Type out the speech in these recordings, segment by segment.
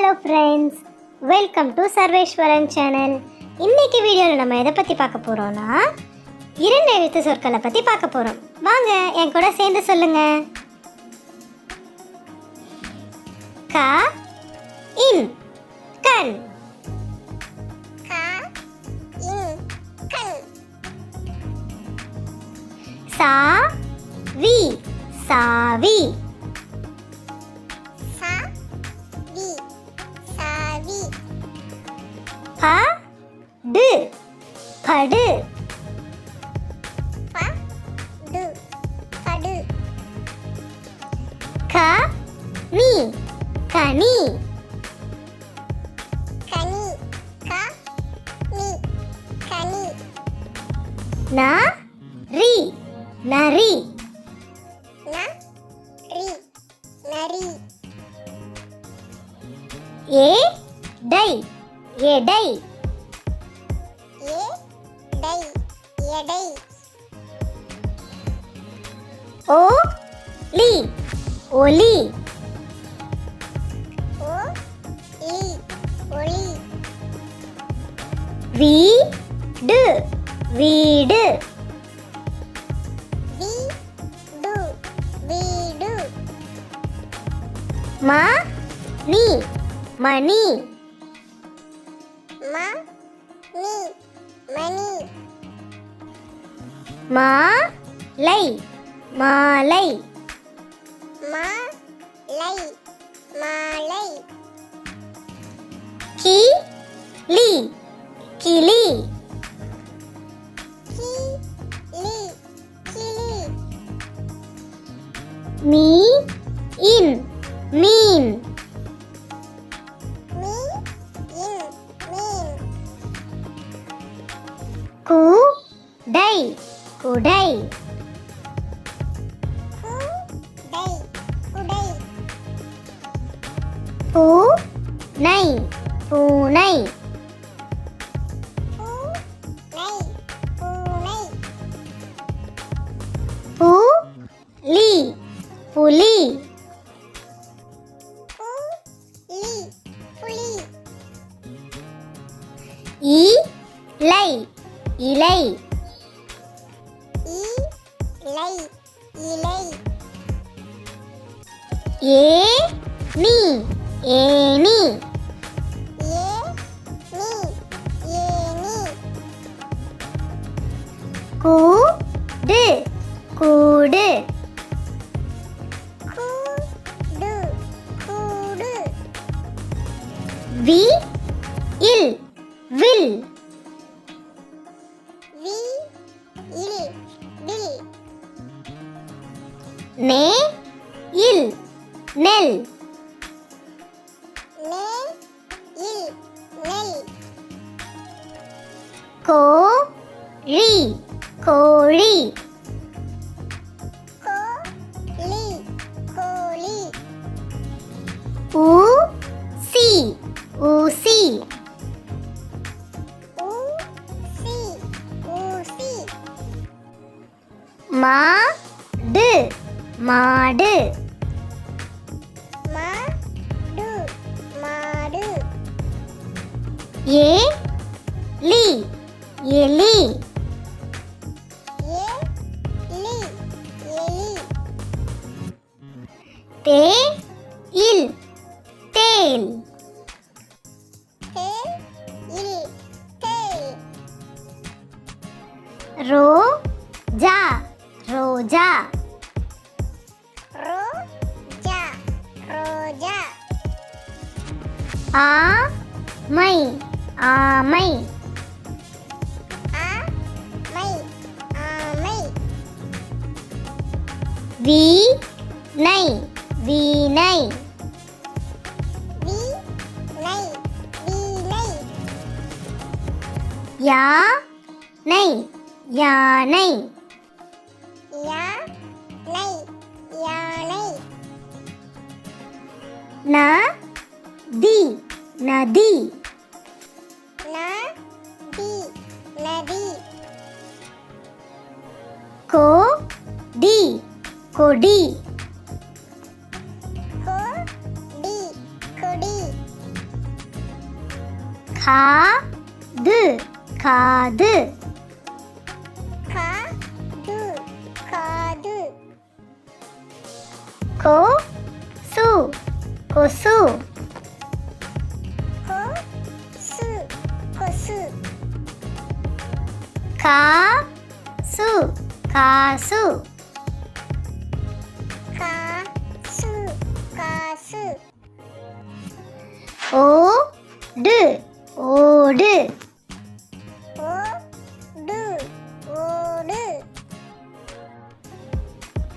Hello friends welcome to Sarveswaran channel இன்னைக்கு வீடியோவில் நம்ம எதை பற்றி பார்க்க போகிறோம்னா இரண்டு எழுத்து சொற்களை பற்றி பார்க்க போகிறோம் வாங்க என் கூட சேர்ந்து சொல்லுங்க. க இன் கண். சா வி சாவி படு. டு படு. க நீ கனி. கனி. க நீ கனி. ந ரி நரி. ந ரி நரி. ஏ டை ஏ எடை. ஓ லி. ஒலி. ஓ லி. ஒளி வீ டு வீடு. வி டு வீடு. ம நீ. மணி. ம நீ. மணி. மா லை. மாலை. மா லை. மாலை. கி லி. குடை கு டை குடை பூ நை பூனை பூனை. புலி புலி. இலை இ லை இலை. ஏ நீ ஏனி ஏ நீ ஏனி கூ நே இல் நெல். நே இல் நெல் கோ ரி கோழி கோ லி கோழி. ஊ சி ஊசி ஊ சி ஊசி. மா மாடு. மாடு ஏ லி எலி. தே இல் தேல். ரோஜா. ரோஜா. ஆ மை ஆமை ஆமை. நை வீணை. வீணை யானை யா நை யானை. ந தி நதி. ந தி நதி. கோ டி கொடி. கோ டி கொடி. கா து காது. கா து காது. கோ சு கொசு. கா சு காசு கா சு காசு ஓ டு ஓடு. ஓ டு ஓடு.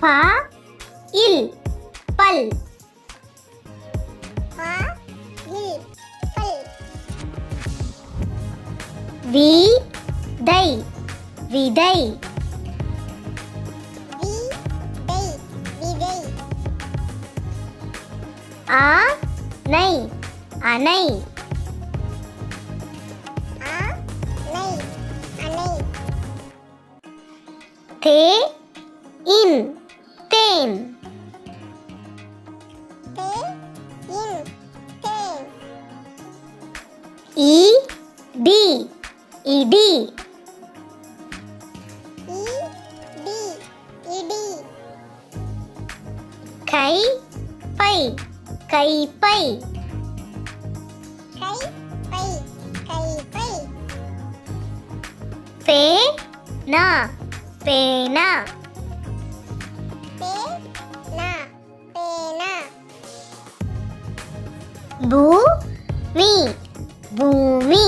பா இல் பல். பா இல் பல். வி தை. விதை. வி டை விதை. ஆ நை அணை. தே இன் தேன் தே இன் தேன். இ டி இடி. பை கைப்பை கை பை நா பேனா பே நா பேனா பூ பூமி.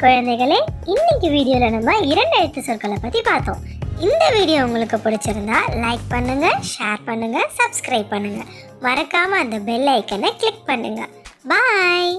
குழந்தைகளே இன்னைக்கு வீடியோவில் நம்ம இரண்டு எழுத்து சொற்களை பற்றி பார்த்தோம். இந்த வீடியோ உங்களுக்கு பிடிச்சிருந்தா லைக் பண்ணுங்க ஷேர் பண்ணுங்க சப்ஸ்கிரைப் பண்ணுங்க. மறக்காம அந்த பெல் ஐக்கனை கிளிக் பண்ணுங்க. பாய்